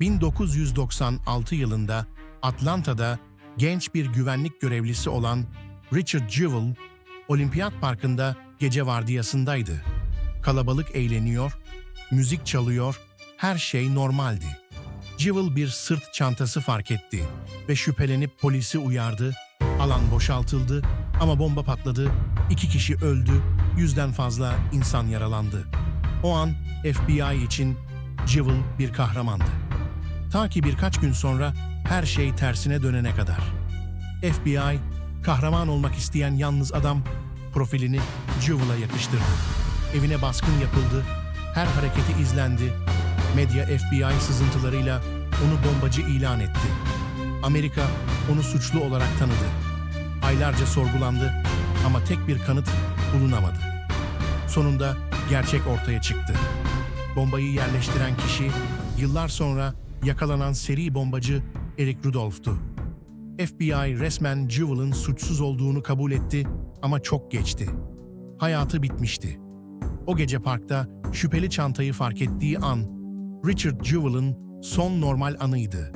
1996 yılında Atlanta'da genç bir güvenlik görevlisi olan Richard Jewell, Olimpiyat Parkı'nda gece vardiyasındaydı. Kalabalık eğleniyor, müzik çalıyor, her şey normaldi. Jewell bir sırt çantası fark etti ve şüphelenip polisi uyardı. Alan boşaltıldı ama bomba patladı, iki kişi öldü, yüzden fazla insan yaralandı. O an FBI için Jewell bir kahramandı. Ta ki birkaç gün sonra her şey tersine dönene kadar. FBI, kahraman olmak isteyen yalnız adam profilini Jewell'a yakıştırdı. Evine baskın yapıldı, her hareketi izlendi. Medya FBI sızıntılarıyla onu bombacı ilan etti. Amerika onu suçlu olarak tanıdı. Aylarca sorgulandı ama tek bir kanıt bulunamadı. Sonunda gerçek ortaya çıktı. Bombayı yerleştiren kişi yıllar sonra yakalanan seri bombacı Eric Rudolph'tu. FBI resmen Jewell'ın suçsuz olduğunu kabul etti ama çok geçti. Hayatı bitmişti. O gece parkta şüpheli çantayı fark ettiği an Richard Jewell'ın son normal anıydı.